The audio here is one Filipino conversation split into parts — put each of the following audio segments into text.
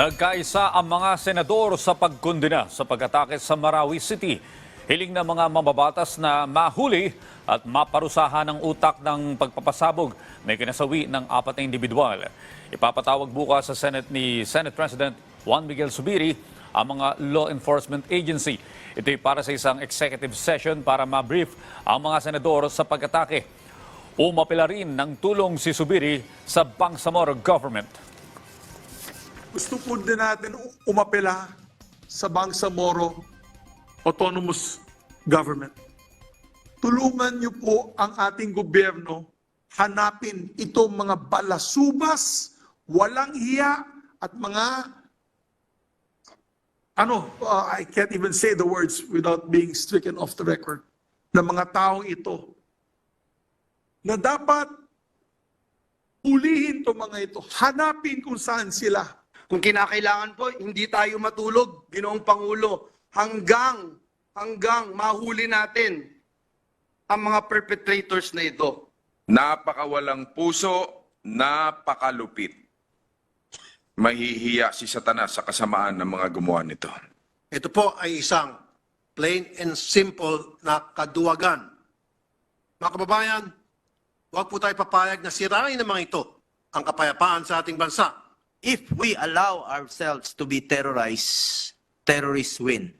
Nagkaisa ang mga senador sa pagkundina sa pag-atake sa Marawi City. Hiling ng mga mambabatas na mahuli at maparusahan ang utak ng pagpapasabog na kinasawi ng apat na individual. Ipapatawag bukas sa Senate ni Senate President Juan Miguel Subiri ang mga law enforcement agency. Ito'y para sa isang executive session para ma-brief ang mga senador sa pag-atake. Umapila rin ng tulong si Subiri sa Bangsamoro government. Gusto po din natin umapela sa Bangsamoro Autonomous Government. Tulungan niyo po ang ating gobyerno hanapin itong mga balasubas, walang hiya at mga ano, uh, I can't even say the words without being stricken off the record, na mga taong ito na dapat ulihin to mga ito, hanapin kung saan sila, Kung kinakailangan po, hindi tayo matulog, Ginoong Pangulo, hanggang, hanggang mahuli natin ang mga perpetrators na ito. Napakawalang puso, napakalupit. Mahihiya si Satanas sa kasamaan ng mga gumawa nito. Ito po ay isang plain and simple na kaduwagan. Mga kababayan, huwag po tayo papayag na sirain ng mga ito ang kapayapaan sa ating bansa. If we allow ourselves to be terrorized, terrorists win.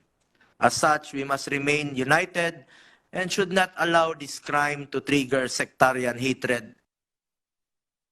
As such, we must remain united and should not allow this crime to trigger sectarian hatred